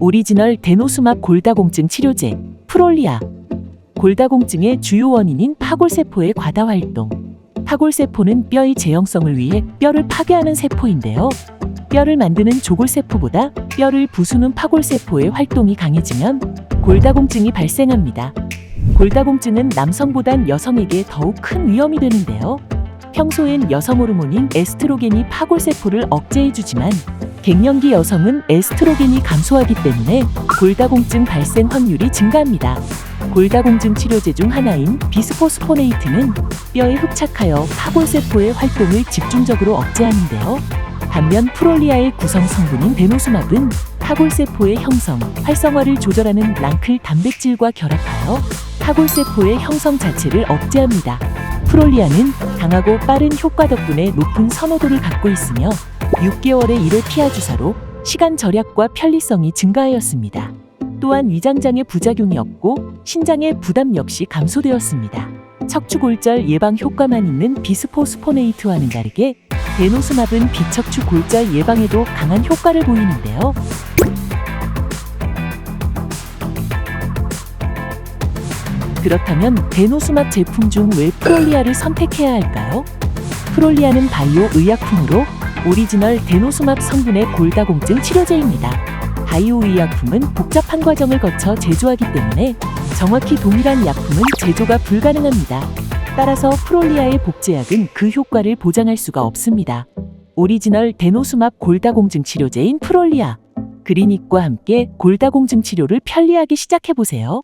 오리지널 데노수막 골다공증 치료제 프롤리아 골다공증의 주요 원인인 파골세포의 과다 활동 파골세포는 뼈의 제형성을 위해 뼈를 파괴하는 세포인데요. 뼈를 만드는 조골세포보다 뼈를 부수는 파골세포의 활동이 강해지면 골다공증이 발생합니다. 골다공증은 남성보단 여성에게 더욱 큰 위험이 되는데요. 평소엔 여성 호르몬인 에스트로겐이 파골세포를 억제해주지만 갱년기 여성은 에스트로겐이 감소하기 때문에 골다공증 발생 확률이 증가합니다. 골다공증 치료제 중 하나인 비스포스포네이트는 뼈에 흡착하여 파골세포의 활동을 집중적으로 억제하는데요. 반면 프롤리아의 구성 성분인 데노수맙은 파골세포의 형성, 활성화를 조절하는 랑클 단백질과 결합하여 파골세포의 형성 자체를 억제합니다. 프롤리아는 강하고 빠른 효과 덕분에 높은 선호도를 갖고 있으며 6개월의 1회 피하 주사로 시간 절약과 편리성이 증가하였습니다. 또한 위장장애 부작용이 없고 신장의 부담 역시 감소되었습니다. 척추골절 예방 효과만 있는 비스포스포네이트와는 다르게 데노수맙은 비척추 골절 예방에도 강한 효과를 보이는데요. 그렇다면 데노수맙 제품 중 왜 프롤리아를 선택해야 할까요? 프롤리아는 바이오 의약품으로 오리지널 데노수맙 성분의 골다공증 치료제입니다. 바이오 의약품은 복잡한 과정을 거쳐 제조하기 때문에 정확히 동일한 약품은 제조가 불가능합니다. 따라서 프롤리아의 복제약은 그 효과를 보장할 수가 없습니다. 오리지널 데노수맙 골다공증 치료제인 프롤리아. 그리닉과 함께 골다공증 치료를 편리하게 시작해보세요.